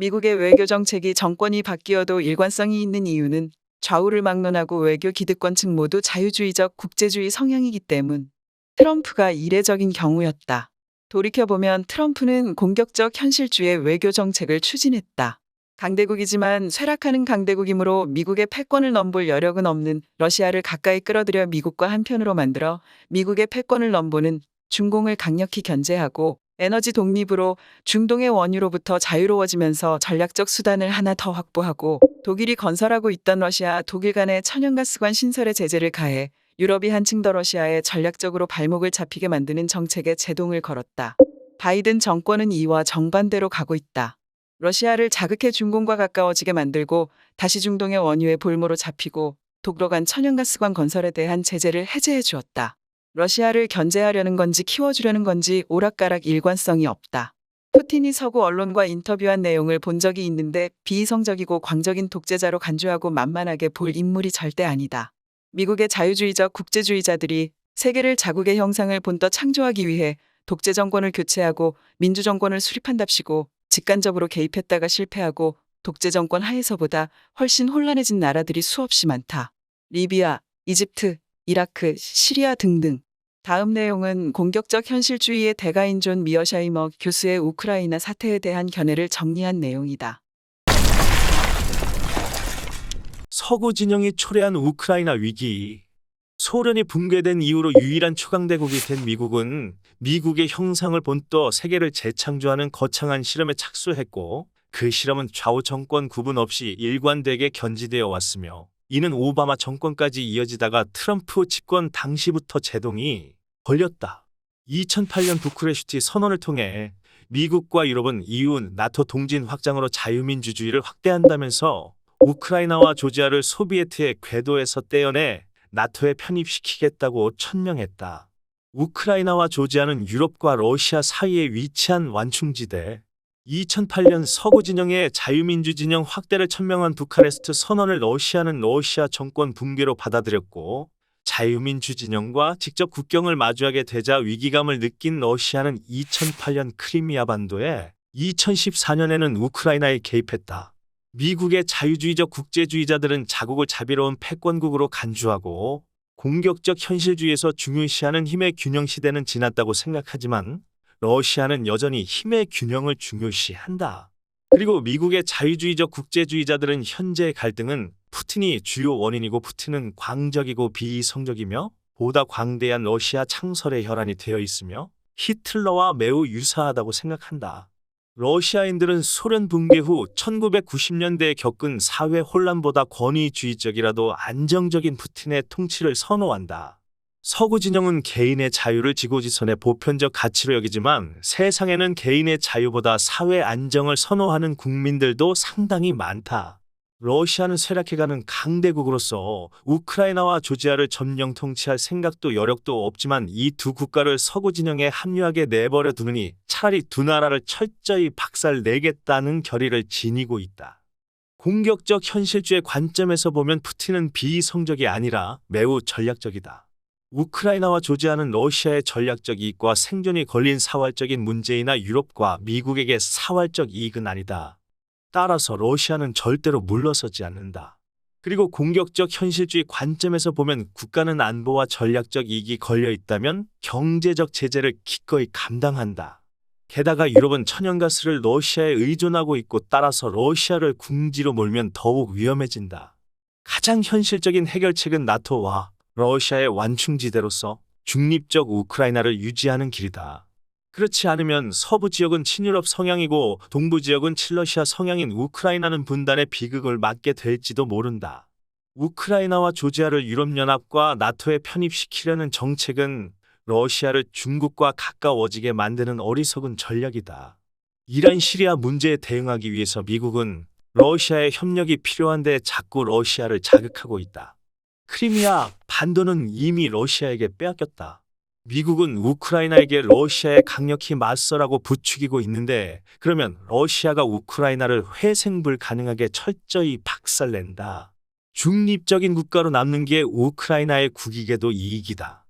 미국의 외교 정책이 정권이 바뀌어도 일관성이 있는 이유는 좌우를 막론하고 외교 기득권 측 모두 자유주의적 국제주의 성향이기 때문. 트럼프가 이례적인 경우였다. 돌이켜보면 트럼프는 공격적 현실주의 외교 정책을 추진했다. 강대국이지만 쇠락하는 강대국이므로 미국의 패권을 넘볼 여력은 없는 러시아를 가까이 끌어들여 미국과 한편으로 만들어 미국의 패권을 넘보는 중공을 강력히 견제하고 에너지 독립으로 중동의 원유로부터 자유로워지면서 전략적 수단을 하나 더 확보하고 독일이 건설하고 있던 러시아 독일 간의 천연가스관 신설에 제재를 가해 유럽이 한층 더 러시아에 전략적으로 발목을 잡히게 만드는 정책에 제동을 걸었다. 바이든 정권은 이와 정반대로 가고 있다. 러시아를 자극해 중공과 가까워지게 만들고 다시 중동의 원유의 볼모로 잡히고 독로 간 천연가스관 건설에 대한 제재를 해제해 주었다. 러시아를 견제하려는 건지 키워주려는 건지 오락가락 일관성이 없다. 푸틴이 서구 언론과 인터뷰한 내용을 본 적이 있는데 비이성적이고 광적인 독재자로 간주하고 만만하게 볼 인물이 절대 아니다. 미국의 자유주의적 국제주의자들이 세계를 자국의 형상을 본떠 창조하기 위해 독재 정권을 교체하고 민주 정권을 수립한답시고 직간접으로 개입했다가 실패하고 독재 정권 하에서보다 훨씬 혼란해진 나라들이 수없이 많다. 리비아, 이집트, 이라크, 시리아 등등. 다음 내용은 공격적 현실주의의 대가인 존 미어샤이머 교수의 우크라이나 사태에 대한 견해를 정리한 내용이다. 서구 진영이 초래한 우크라이나 위기. 소련이 붕괴된 이후로 유일한 초강대국이 된 미국은 미국의 형상을 본떠 세계를 재창조하는 거창한 실험에 착수했고 그 실험은 좌우 정권 구분 없이 일관되게 견지되어 왔으며 이는 오바마 정권까지 이어지다가 트럼프 집권 당시부터 제동이 걸렸다. 2008년 부쿠레슈티 선언을 통해 미국과 유럽은 이후 나토 동진 확장으로 자유민주주의를 확대한다면서 우크라이나와 조지아를 소비에트의 궤도에서 떼어내 나토에 편입시키겠다고 천명했다. 우크라이나와 조지아는 유럽과 러시아 사이에 위치한 완충지대. 2008년 서구 진영의 자유민주 진영 확대를 천명한 부카레스트 선언을 러시아는 러시아 정권 붕괴로 받아들였고 자유민주 진영과 직접 국경을 마주하게 되자 위기감을 느낀 러시아는 2008년 크리미아 반도에 2014년에는 우크라이나에 개입했다. 미국의 자유주의적 국제주의자들은 자국을 자비로운 패권국으로 간주하고 공격적 현실주의에서 중요시하는 힘의 균형 시대는 지났다고 생각하지만 러시아는 여전히 힘의 균형을 중요시한다. 그리고 미국의 자유주의적 국제주의자들은 현재의 갈등은 푸틴이 주요 원인이고 푸틴은 광적이고 비이성적이며 보다 광대한 러시아 창설의 혈안이 되어 있으며 히틀러와 매우 유사하다고 생각한다. 러시아인들은 소련 붕괴 후 1990년대에 겪은 사회 혼란보다 권위주의적이라도 안정적인 푸틴의 통치를 선호한다. 서구 진영은 개인의 자유를 지고지선의 보편적 가치로 여기지만 세상에는 개인의 자유보다 사회 안정을 선호하는 국민들도 상당히 많다. 러시아는 쇠락해가는 강대국으로서 우크라이나와 조지아를 점령 통치할 생각도 여력도 없지만 이 두 국가를 서구 진영에 합류하게 내버려 두느니 차라리 두 나라를 철저히 박살내겠다는 결의를 지니고 있다. 공격적 현실주의 관점에서 보면 푸틴은 비성적이 아니라 매우 전략적이다. 우크라이나와 조지아는 러시아의 전략적 이익과 생존이 걸린 사활적인 문제이나 유럽과 미국에게 사활적 이익은 아니다. 따라서 러시아는 절대로 물러서지 않는다. 그리고 공격적 현실주의 관점에서 보면 국가는 안보와 전략적 이익이 걸려 있다면 경제적 제재를 기꺼이 감당한다. 게다가 유럽은 천연가스를 러시아에 의존하고 있고 따라서 러시아를 궁지로 몰면 더욱 위험해진다. 가장 현실적인 해결책은 나토와 러시아의 완충지대로서 중립적 우크라이나를 유지하는 길이다. 그렇지 않으면 서부 지역은 친유럽 성향이고 동부 지역은 친러시아 성향인 우크라이나는 분단의 비극을 맞게 될지도 모른다. 우크라이나와 조지아를 유럽연합과 나토에 편입시키려는 정책은 러시아를 중국과 가까워지게 만드는 어리석은 전략이다. 이란 시리아 문제에 대응하기 위해서 미국은 러시아의 협력이 필요한데 자꾸 러시아를 자극하고 있다. 크리미아 반도는 이미 러시아에게 빼앗겼다. 미국은 우크라이나에게 러시아에 강력히 맞서라고 부추기고 있는데 그러면 러시아가 우크라이나를 회생 불 가능하게 철저히 박살낸다. 중립적인 국가로 남는 게 우크라이나의 국익에도 이익이다.